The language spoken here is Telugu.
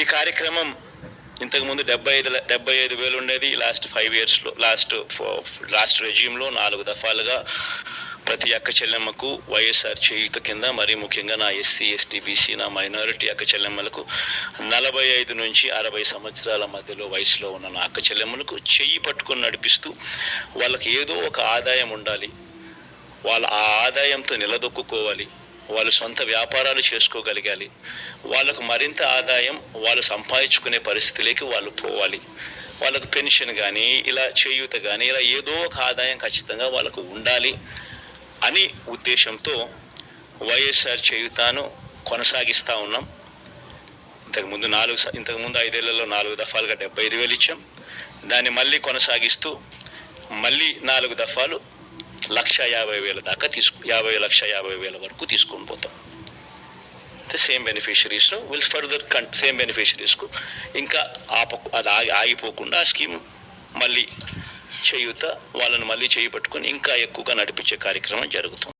ఈ కార్యక్రమం ఇంతకుముందు డెబ్బై ఐదు డెబ్బై ఐదు వేలు ఉండేది లాస్ట్ ఫైవ్ ఇయర్స్లో లాస్ట్ లాస్ట్ రెజ్యూమ్లో నాలుగు దఫాలుగా ప్రతి అక్క చెల్లెమ్మకు వైఎస్ఆర్ చేయుత కింద మరి ముఖ్యంగా నా ఎస్సీ ఎస్టీ బీసీ నా మైనారిటీ అక్క చెల్లెమ్మలకు నలభై ఐదు నుంచి అరవై సంవత్సరాల మధ్యలో వయసులో ఉన్న నా అక్క చెల్లెమ్మలకు చెయ్యి పట్టుకొని నడిపిస్తూ వాళ్ళకి ఏదో ఒక ఆదాయం ఉండాలి. వాళ్ళ ఆ ఆదాయంతో నిలదొక్కుకోవాలి. వాళ్ళు సొంత వ్యాపారాలు చేసుకోగలగాలి. వాళ్ళకు మరింత ఆదాయం వాళ్ళు సంపాదించుకునే పరిస్థితిలోకి వాళ్ళు పోవాలి. వాళ్ళకు పెన్షన్ కానీ ఇలా చేయూత కానీ ఇలా ఏదో ఒక ఆదాయం ఖచ్చితంగా వాళ్ళకు ఉండాలి అని ఉద్దేశంతో వైఎస్ఆర్ చేయుతాను కొనసాగిస్తూ ఉన్నాం. ఇంతకుముందు నాలుగు ఇంతకుముందు ఐదేళ్ళలో నాలుగు దఫాలుగా డెబ్బై ఐదు వేలు ఇచ్చాం. దాన్ని మళ్ళీ కొనసాగిస్తూ మళ్ళీ నాలుగు దఫాలు లక్ష యాభై వేల దాకా తీసుకు యాభై లక్ష యాభై వేల వరకు తీసుకొని పోతాం. సేమ్ బెనిఫిషరీస్లో విల్ ఫర్దర్ కన్ సేమ్ బెనిఫిషరీస్కు ఇంకా ఆప అది ఆగి ఆగిపోకుండా ఆ స్కీమ్ మళ్ళీ చేయూత వాళ్ళని మళ్ళీ చేయి పట్టుకొని ఇంకా ఎక్కువగా నడిపించే కార్యక్రమం జరుగుతుంది.